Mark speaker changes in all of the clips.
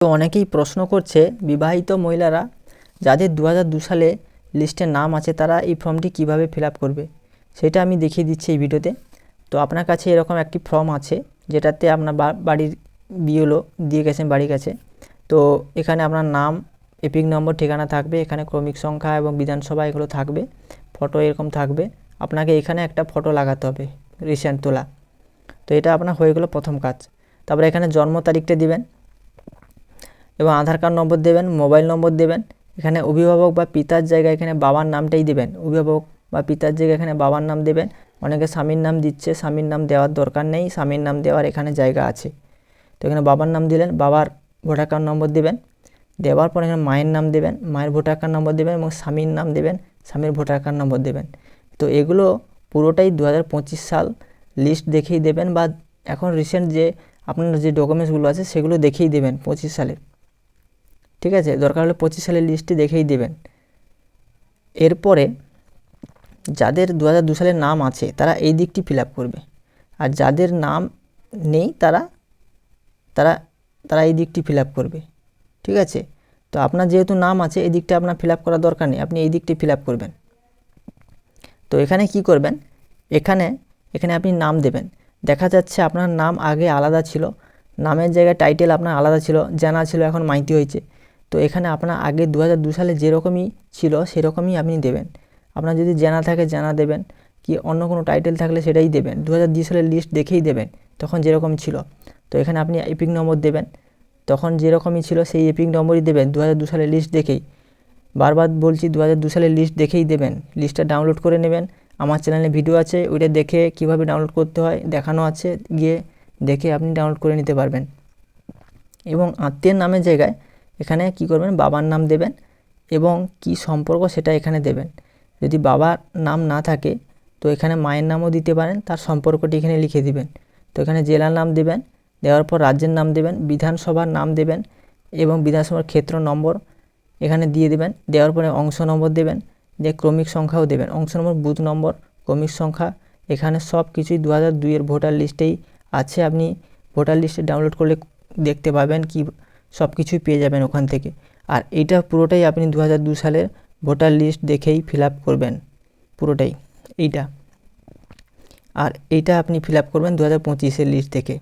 Speaker 1: তো অনেকেই প্রশ্ন করছে, বিবাহিত মহিলারা যাদের দু হাজার সালে লিস্টে নাম আছে তারা এই ফর্মটি কীভাবে ফিল করবে? সেটা আমি দেখিয়ে দিচ্ছি এই ভিডিওতে। তো আপনার কাছে এরকম একটি ফর্ম আছে, যেটাতে আপনার বাড়ির বিএলও দিয়ে গেছেন বাড়ির কাছে তো এখানে আপনার নাম, এপিক নম্বর, ঠিকানা থাকবে, এখানে ক্রমিক সংখ্যা এবং বিধানসভা এগুলো থাকবে, ফটো এরকম থাকবে। আপনাকে এখানে একটা ফটো লাগাতে হবে, রিসেন্ট তোলা। তো এটা আপনার হয়ে গেলো প্রথম কাজ। তারপরে এখানে জন্ম তারিখটা দিবেন। এবং আধার কার্ড নম্বর দেবেন, মোবাইল নম্বর দেবেন। এখানে অভিভাবক বা পিতার জায়গায় এখানে বাবার নামটাই দেবেন। অভিভাবক বা পিতার জায়গায় এখানে বাবার নাম দেবেন। অনেকে স্বামীর নাম দিচ্ছে, স্বামীর নাম দেওয়ার দরকার নেই, স্বামীর নাম দেওয়ার এখানে জায়গা আছে। তো এখানে বাবার নাম দিলেন, বাবার ভোটার কার্ড নম্বর দেবেন। দেওয়ার পর এখানে মায়ের নাম দেবেন, মায়ের ভোটার কার্ড নম্বর দেবেন এবং স্বামীর নাম দেবেন, স্বামীর ভোটার কার্ড নম্বর দেবেন। তো এগুলো পুরোটাই দু হাজার পঁচিশ সাল লিস্ট দেখেই দেবেন বা এখন রিসেন্ট যে আপনার যে ডকুমেন্টসগুলো আছে সেগুলো দেখেই দেবেন পঁচিশ সালের ঠিক আছে? দরকার হলে পঁচিশ সালের লিস্টটি দেখেই দেবেন। এরপরে যাদের দু হাজার দু সালের নাম আছে, তারা এই দিকটি ফিল করবে। আর যাদের নাম নেই, তারা তারা তারা এই দিকটি ফিল করবে। ঠিক আছে? তো আপনার যেহেতু নাম আছে, এই দিকটা আপনার ফিল করার দরকার নেই। আপনি এই দিকটি ফিল করবেন। তো এখানে কি করবেন? এখানে এখানে আপনি নাম দেবেন। দেখা যাচ্ছে আপনার নাম আগে আলাদা ছিল। নামের জায়গায় টাইটেল আপনার আলাদা ছিল, জানা ছিল, এখন মাইতি হয়েছে। তো এখানে আপনার আগে দু হাজার দু সালে যেরকমই ছিল, সেরকমই আপনি দেবেন। আপনার যদি জানা থাকে, জানা দেবেন। কি অন্য কোনো টাইটেল থাকলে সেটাই দেবেন। দু হাজার দু সালের লিস্ট দেখেই দেবেন, তখন যেরকম ছিল। তো এখানে আপনি এপিক নম্বর দেবেন। তখন যেরকমই ছিল সেই এপিক নম্বরই দেবেন দু হাজার দু সালের লিস্ট দেখেই। বারবার বলছি দু হাজার দু সালের লিস্ট দেখেই দেবেন। লিস্টটা ডাউনলোড করে নেবেন। আমার চ্যানেলে ভিডিও আছে, ওইটা দেখে কীভাবে ডাউনলোড করতে হয়, দেখানো আছে, গিয়ে দেখে আপনি ডাউনলোড করে নিতে পারবেন। এবং আত্মীয়ের নামের জায়গায় এখানে কি করবেন? বাবার নাম দেবেন এবং কি সম্পর্ক সেটা এখানে দেবেন। যদি বাবার নাম না থাকে, তো এখানে মায়ের নামও দিতে পারেন, তার সম্পর্কটি এখানে লিখে দিবেন। তো এখানে জেলার নাম দেবেন, দেওয়ার পর রাজ্যের নাম দেবেন, বিধানসভার নাম দেবেন এবং বিধানসভার ক্ষেত্র নম্বর এখানে দিয়ে দেবেন, দেওয়ার পরে অংশ নম্বর দেবেন, দিয়ে ক্রমিক সংখ্যাও দেবেন। অংশ নম্বর, বুথ নম্বর, ক্রমিক সংখ্যা, এখানে সব কিছুই দু হাজার দুইয়ের ভোটার লিস্টেই আছে। আপনি ভোটার লিস্টে ডাউনলোড করলে দেখতে পাবেন কি সব কিছুই পেয়ে যাবেন ওখান থেকে। আর এইটা পুরোটাই আপনি দু হাজার দু সালের ভোটার লিস্ট দেখেই ফিল আপ করবেন। পুরোটাই, এইটা। আর এইটা আপনি ফিল আপ করবেন দু হাজার পঁচিশের লিস্ট থেকে।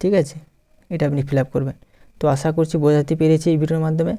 Speaker 1: ঠিক আছে? এটা আপনি ফিল আপ করবেন। তো আশা করছি বোঝাতে পেরেছি এই ভিডিওর মাধ্যমে।